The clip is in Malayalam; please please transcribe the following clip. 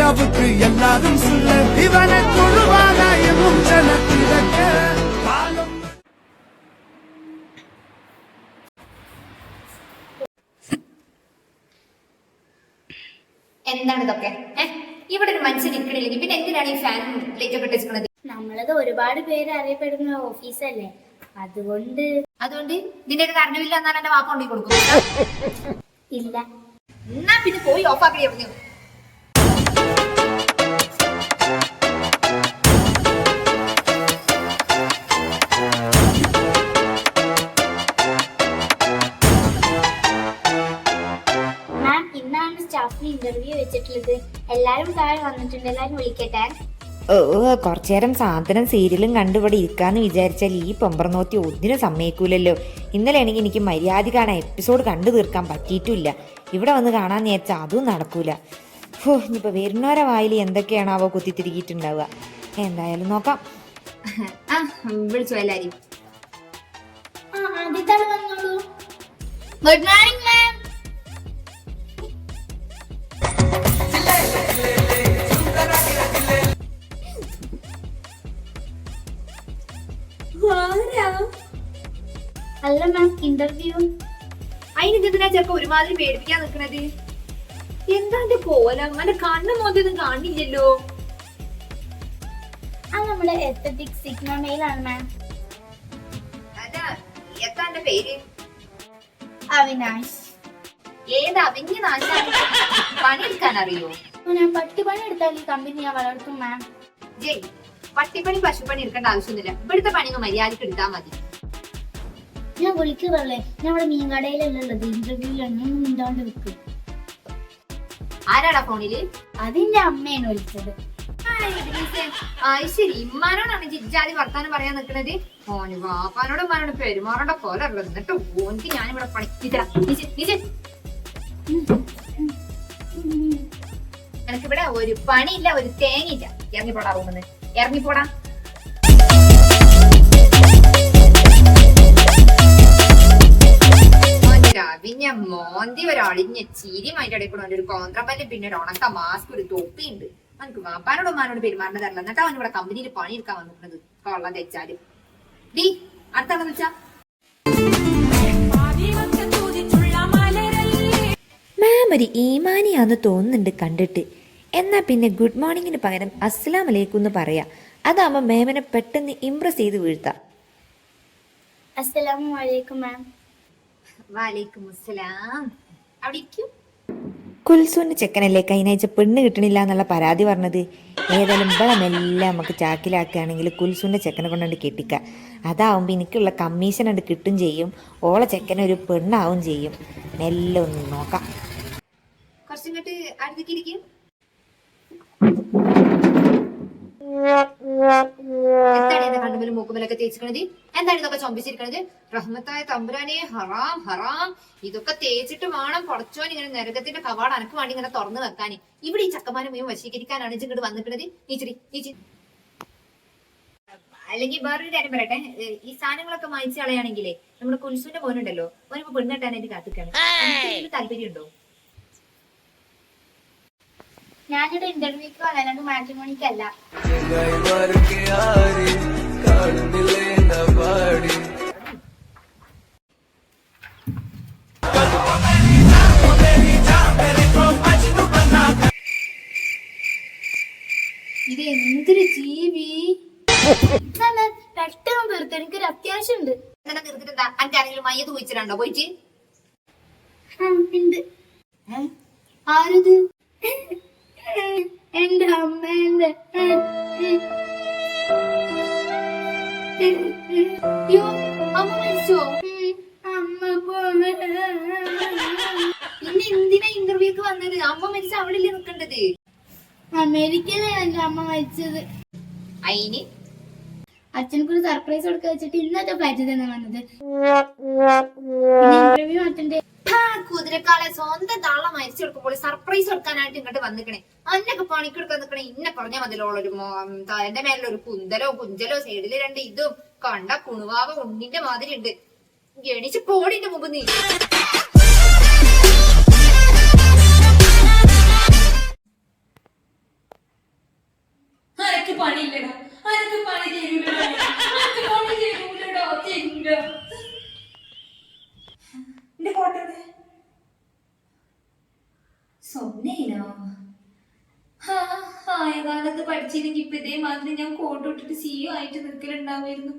எல்லாரும் சொல்ல இவனை கொழுவாதாயமும் ஜனத்திறக்க காலம் എന്താണ് ഇതൊക്കെ ഏഹ് ഇവിടെ ഒരു മനുഷ്യൻ ഇരിക്കണില്ലെങ്കിൽ പിന്നെ എന്തിനാണ് ഈ ഫാൻ ലൈറ്റ് ഒക്കെ ഇട്ടിരിക്കുന്നത് നമ്മളത് ഒരുപാട് പേര് അറിയപ്പെടുന്ന ഓഫീസല്ലേ അതുകൊണ്ട് അതുകൊണ്ട് ഇതിന്റെ ഒരു കറണ്ട് ബില്ല് എന്നാൽ എന്റെ വാപ്പ കൊണ്ടു കൊടുക്കും ഇല്ല എന്നാ പിന്നെ പോയി ഓഫാക്കി എറിഞ്ഞു സ്റ്റാഫിന് ഇന്റർവ്യൂ വെച്ചിട്ടുള്ളത്. എല്ലാരും താഴെ വന്നിട്ടുണ്ട്. എല്ലാരും വിളിക്കട്ടെ. ഓ കുറച്ചു നേരം സാധനം സീരിയലും കണ്ടുപിടി ഇരിക്കാന്ന് വിചാരിച്ചാൽ ഈ പെമ്പറന്നോത്തി ഒന്നിനും സമ്മതിക്കൂലല്ലോ. ഇന്നലെ ആണെങ്കിൽ എനിക്ക് മര്യാദ കാണാൻ എപ്പിസോഡ് കണ്ടു തീർക്കാൻ പറ്റിയിട്ടില്ല. ഇവിടെ വന്ന് കാണാൻ നേരത്തെ അതും നടക്കൂല. ഹോ ഇനിയിപ്പോ വരുന്നവരെ വായിൽ എന്തൊക്കെയാണാവോ കുത്തിത്തിരിക്കിയിട്ടുണ്ടാവുക എന്തായാലും നോക്കാം. ആ വിളിച്ചു എല്ലാരും ഗുഡ് മോർണിംഗ് മാം അല്ല മാം ഇന്റർവ്യൂ അതിനെന്തിനാ ചെറുപ്പം ഒരുമാതിരി പേടിപ്പിക്കാൻ നിൽക്കണത് എന്താ എന്റെ കോലം? എന്റെ കണ്ണു മോന്തൊന്നും കാണില്ലല്ലോ. അത് നമ്മുടെ എത്തറ്റിക് സിഗ്മ ആണ് മാം അതാ എത്താ എന്റെ പേര്? അവിനാശ് ഏതാ അവിഞ്ഞ് നാശാണ് പണിയെടുക്കാൻ അറിയോ? ഞാൻ ഞാൻ പണി എടുത്താൽ ഈ കമ്പനി ഞാൻ വളർത്തും മാം ജയ്. പട്ടിപ്പണി പശുപ്പണി എടുക്കേണ്ട ആവശ്യമൊന്നുമില്ല. ഇവിടുത്തെ പണി മര്യാദയ്ക്ക് എടുത്താൽ മതി. ഞാൻ വിളിക്കുവല്ലേ? ഞാൻ ഇവിടെ മീൻകടയിലല്ലുള്ളത് ഇന്റർവ്യൂവിലാണ് ഞാൻ മിണ്ടാണ്ട് വെക്കും ആരാടാ ഫോണിൽ? അതിന്റെ അമ്മയാണ് വിളിച്ചത്. ശരി. ഇമ്മാനോടാണ് ജിജാതി വർത്താനം പറയാൻ നിൽക്കുന്നത്. ഓന് വാപ്പാനോടും ഉമ്മാനോടും പെരുമാറേണ്ട പോലെ എന്നിട്ട് ഓനിക്ക് ഞാനിവിടെ പണിക്കില്ല എനിക്കിവിടെ ഒരു പണിയില്ല ഒരു തേങ്ങയില്ല. ഇറങ്ങിപ്പോടാ റൂമിന്ന്. ഇറങ്ങിപ്പോടാ. അവിഞ്ഞ മോന്തി ഒരളിഞ്ഞ ചിരി അതിന്റെ ഇടയിൽ കൂടെ ഒരു കോന്ത്രപ്പല്ല് പിന്നെ ഒരു ഉണക്ക മാസ്ക് ഒരു തൊപ്പിയുണ്ട്. അവനക്ക് വാപ്പാനോട് ഉമ്മാനോട് പെരുമാറുന്നതല്ല എന്നിട്ട് അവൻ ഇവിടെ കമ്പനിയിൽ പണിയെടുക്കാൻ വന്നിട്ടുള്ളത് കൊള്ളം തെച്ചാൽ ഡി അടുത്ത വെച്ചാ മാം ഒരു ഈമാനിയാന്ന് തോന്നുന്നുണ്ട് കണ്ടിട്ട്. എന്നാ പിന്നെ ഗുഡ് മോർണിംഗിന് പകരം അസ്സലാം അലൈക്കും എന്ന് പറയാ. അതാകുമ്പോൾ മാമിനെ പെട്ടെന്ന് ഇംപ്രസ് ചെയ്ത് വീഴ്ത്താം. അസ്സലാമു അലൈക്കും മാം വാലേക്കും അസ്സലാം. കുൽസുവിന്റെ ചെക്കനല്ലേ? കഴിഞ്ഞാഴ്ച പെണ്ണ് കിട്ടണില്ല എന്നുള്ള പരാതി പറഞ്ഞത്. ഏതായാലും ഇവിടെ മെല്ലെ നമുക്ക് ചാക്കിലാക്കുകയാണെങ്കിൽ കുൽസൂന്റെ ചെക്കനെ കൊണ്ടുകൊണ്ട് കെട്ടിക്ക. അതാവുമ്പോൾ എനിക്കുള്ള കമ്മീഷൻ ഉണ്ട് കിട്ടും ചെയ്യും. ഓളെ ചെക്കനെ ഒരു പെണ്ണാവും ചെയ്യും. മെല്ലെ ഒന്ന് നോക്കാം. കുറച്ചിങ്ങോട്ട് അടുത്തേക്ക് ഇരിക്കും. എന്താണ് എന്റെ കണ്ണുമ്പിലും മൂക്കുമലൊക്കെ തേച്ചിരിക്കണത്? എന്താണ് ഇതൊക്കെ ചൊമ്പിച്ചിരിക്കണത്? റഹ്മത്തായ തമ്പുരാനെ ഹറാം ഹറാം. ഇതൊക്കെ തേച്ചിട്ട് വേണം പൊടച്ചോൻ ഇങ്ങനെ നരകത്തിന്റെ കവാട് അനക്ക് വേണ്ടി ഇങ്ങനെ തുറന്നു വെക്കാൻ ഇവിടെ ഈ ചക്കമാനം മുഴുവൻ വശീകരിക്കാനാണ് ഇങ്ങോട്ട് വന്നിട്ടുള്ളത് നീച്ചിരി നീച്ചി. അല്ലെങ്കിൽ വേറൊരു കാര്യം പറയട്ടെ. ഈ സാധനങ്ങളൊക്കെ മായിച്ചു കളയാണെങ്കിലേ നമ്മുടെ കുൽസുവിന്റെ മോനുണ്ടല്ലോ. മോനിപ്പോ പെണ്ണ് കെട്ടാനായിട്ട് കാത്തിക്കാണ്. താല്പര്യമുണ്ടോ? ഞാനിവിടെ ഇന്റർവ്യൂക്ക് വന്നല്ലാണ്ട് മാട്രിമോണിക്കല്ല. ഇത് എന്തൊരു ജീവി? പെട്ടെന്ന് തീർത്ത് എനിക്കൊരു അത്യാവശ്യം ഉണ്ട് നിർത്തിട്ട് എന്താ? അന്റെ ആരെങ്കിലും മയ്യ തൂച്ചിട്ടുണ്ടോ പോയിട്ട്? ആരത് ഉണ്ട്. ഏ? ആരിത് എന്റെ അമ്മേന്റെ അയ്യോ അമ്മ മരിച്ചോ? അമ്മ പിന്നെ എന്തിനാ ഇന്റർവ്യൂക്ക് വന്നത്? അമ്മ മരിച്ച അവിടെ അല്ലേ നിക്കണ്ടത്? അമേരിക്കയിലാണ് എന്റെ അമ്മ മരിച്ചത്. അയിന് അച്ഛനക്കൊരു സർപ്രൈസ് കൊടുക്കാൻ വെച്ചിട്ട് ഇന്നത്തെ ഫ്ലൈറ്റിൽ തന്നെ വന്നത്. ഇന്റർവ്യൂ അറ്റൻഡ് കുതിരക്കാലെ സ്വന്തം താളെ മരിച്ചു കൊടുക്കുമ്പോൾ സർപ്രൈസ് കൊടുക്കാനായിട്ട് ഇങ്ങോട്ട് വന്നിക്കണേ. അന്നൊക്കെ പണിക്കെടുക്കാൻ നിൽക്കണേ ഇന്നെ പറഞ്ഞ മതിലുള്ളൊരു എന്റെ ഒരു കുന്തലോ കുഞ്ചലോ സൈഡിൽ രണ്ട് ഇതും. കണ്ട കുണുവാവ ഉണ്ണിന്റെ മാതിരി ഉണ്ട്. ഗണിച്ച് പോടിന്റെ മുമ്പ് നീ പണിയില്ലടാ? അനക്ക് പണി ചെയ്യൂലോ പണി ചെയ്യൂലടോ തിങ്ക ആയ കാലത്ത് പഠിച്ചില്ലെങ്കിൽ ഇപ്പൊ ഇതേമാതിരി ഞാൻ കോട്ട് ഇട്ടിട്ട് സിഇഒ ആയിട്ട് നിൽക്കലുണ്ടാവായിരുന്നു.